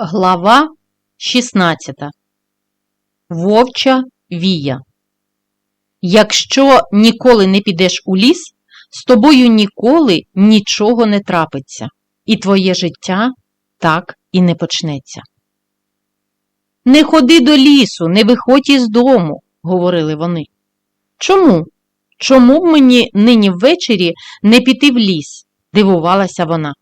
Глава 16. Вовча вія. Якщо ніколи не підеш у ліс, з тобою ніколи нічого не трапиться, і твоє життя так і не почнеться. Не ходи до лісу, не виходь із дому, говорили вони. Чому? Чому б мені нині ввечері не піти в ліс? дивувалася вона.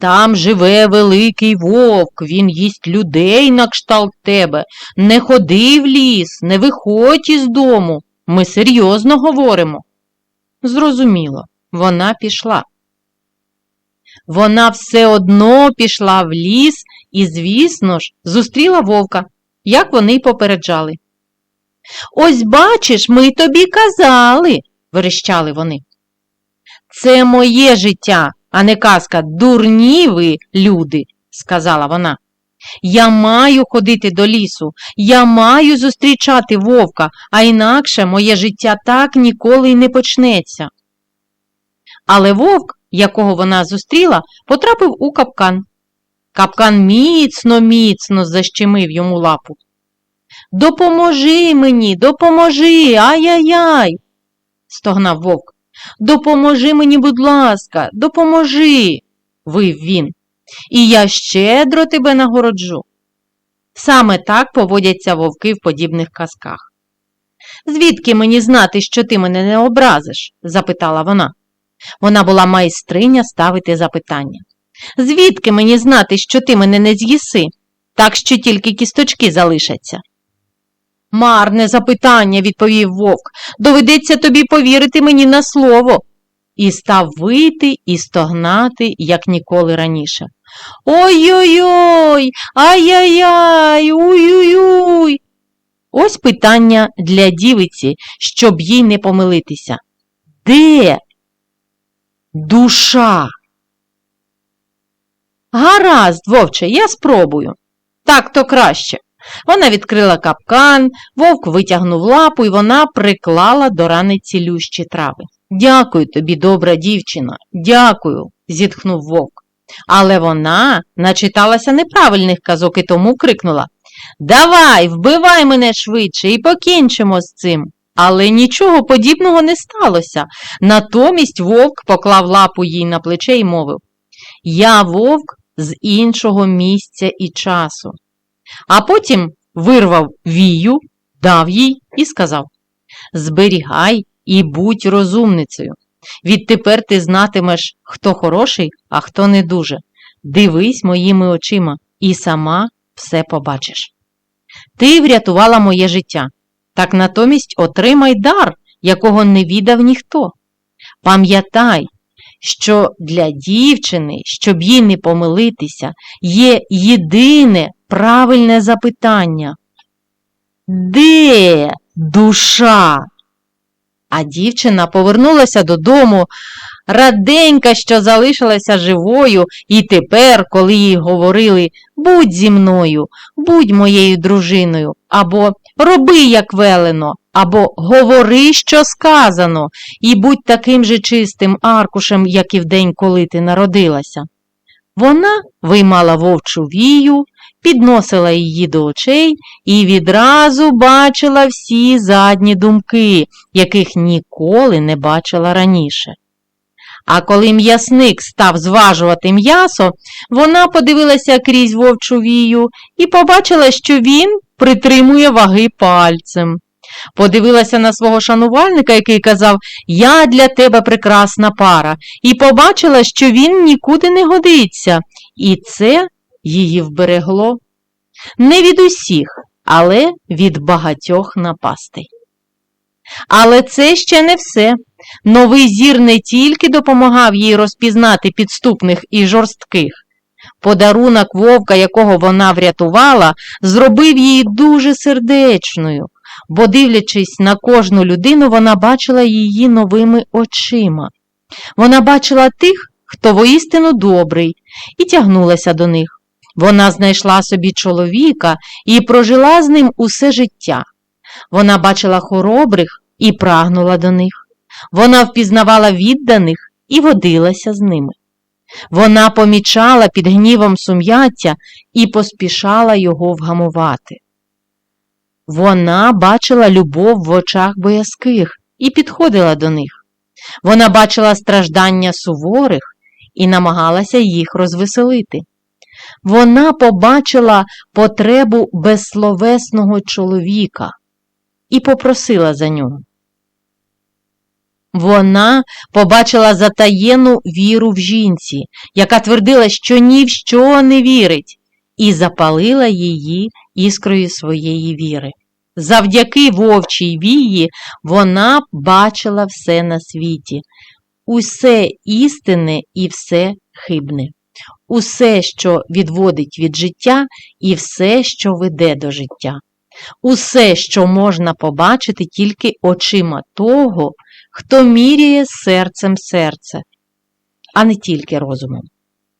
Там живе великий вовк, він їсть людей на кшталт тебе. Не ходи в ліс, не виходь із дому. Ми серйозно говоримо. Зрозуміло, вона пішла. Вона все одно пішла в ліс і, звісно ж, зустріла вовка, як вони й попереджали. Ось бачиш, ми тобі казали, верещали вони. Це моє життя, а не казка дурні ви, люди, сказала вона. Я маю ходити до лісу, я маю зустрічати вовка, а інакше моє життя так ніколи й не почнеться. Але вовк, якого вона зустріла, потрапив у капкан. Капкан міцно, міцно защемив йому лапу. Допоможи мені, допоможи, ай-яй-яй, стогнав вовк. Допоможи мені, будь ласка, допоможи, вив він, і я щедро тебе нагороджу. Саме так поводяться вовки в подібних казках. Звідки мені знати, що ти мене не образиш? запитала вона. Вона була майстриня ставити запитання. Звідки мені знати, що ти мене не з'їси, так що тільки кісточки залишаться? Марне запитання, відповів вовк. Доведеться тобі повірити мені на слово. І став вити і стогнати, як ніколи раніше. Ой-ой-ой, ай-яй-яй, уй-уй-уй. Ось питання для дівиці, щоб їй не помилитися. Де душа? Гаразд, вовче, я спробую. Так то краще. Вона відкрила капкан, вовк витягнув лапу і вона приклала до рани цілющі трави. Дякую тобі, добра дівчина, дякую, зітхнув вовк. Але вона начиталася неправильних казок і тому крикнула Давай, вбивай мене швидше і покінчимо з цим. Але нічого подібного не сталося. Натомість вовк поклав лапу їй на плече і мовив Я вовк з іншого місця і часу. А потім вирвав вію, дав їй і сказав Зберігай і будь розумницею. Відтепер ти знатимеш, хто хороший, а хто не дуже. Дивись моїми очима і сама все побачиш. Ти врятувала моє життя, так натомість отримай дар, якого не віддав ніхто. Пам'ятай, що для дівчини, щоб їй не помилитися, є єдине правильне запитання. Де душа? А дівчина повернулася додому, раденька, що залишилася живою, і тепер, коли їй говорили будь зі мною, будь моєю дружиною, або роби, як велено, або говори, що сказано, і будь таким же чистим аркушем, як і в день, коли ти народилася. Вона виймала вовчу вію, підносила її до очей і відразу бачила всі задні думки, яких ніколи не бачила раніше. А коли м'ясник став зважувати м'ясо, вона подивилася крізь вовчу вію і побачила, що він притримує ваги пальцем. Подивилася на свого шанувальника, який казав Я для тебе прекрасна пара, і побачила, що він нікуди не годиться, і це її вберегло. Не від усіх, але від багатьох напастей. Але це ще не все. Новий зір не тільки допомагав їй розпізнати підступних і жорстких. Подарунок вовка, якого вона врятувала, зробив її дуже сердечною, бо, дивлячись на кожну людину, вона бачила її новими очима. Вона бачила тих, хто воістину добрий, і тягнулася до них. Вона знайшла собі чоловіка і прожила з ним усе життя. Вона бачила хоробрих і прагнула до них. Вона впізнавала відданих і водилася з ними. Вона помічала під гнівом сум'яття і поспішала його вгамувати. Вона бачила любов в очах боязких і підходила до них. Вона бачила страждання суворих і намагалася їх розвеселити. Вона побачила потребу безсловесного чоловіка і попросила за нього. Вона побачила затаєну віру в жінці, яка твердила, що ні в що не вірить, і запалила її іскрою своєї віри. Завдяки вовчій вії вона бачила все на світі, усе істинне і все хибне, усе, що відводить від життя, і все, що веде до життя, усе, що можна побачити тільки очима того, хто міряє серцем серце, а не тільки розумом.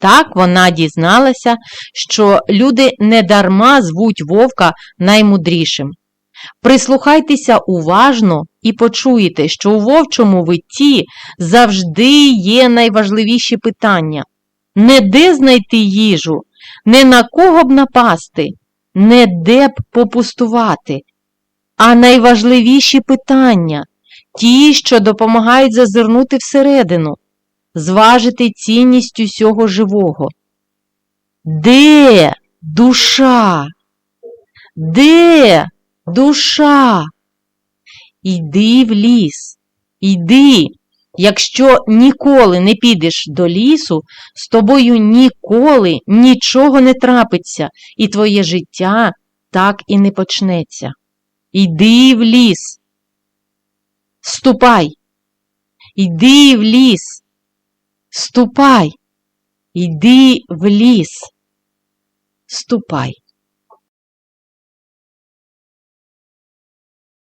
Так вона дізналася, що люди недарма звуть вовка наймудрішим. Прислухайтеся уважно і почуєте, що у вовчому витті завжди є найважливіші питання. Не де знайти їжу, не на кого б напасти, не де б попустувати, а найважливіші питання ті, що допомагають зазирнути всередину, зважити цінність усього живого. Де душа? Де душа? Йди в ліс, йди. Якщо ніколи не підеш до лісу, з тобою ніколи нічого не трапиться, і твоє життя так і не почнеться. Йди в ліс. Ступай, йди в ліс. Ступай, йди в ліс. Ступай.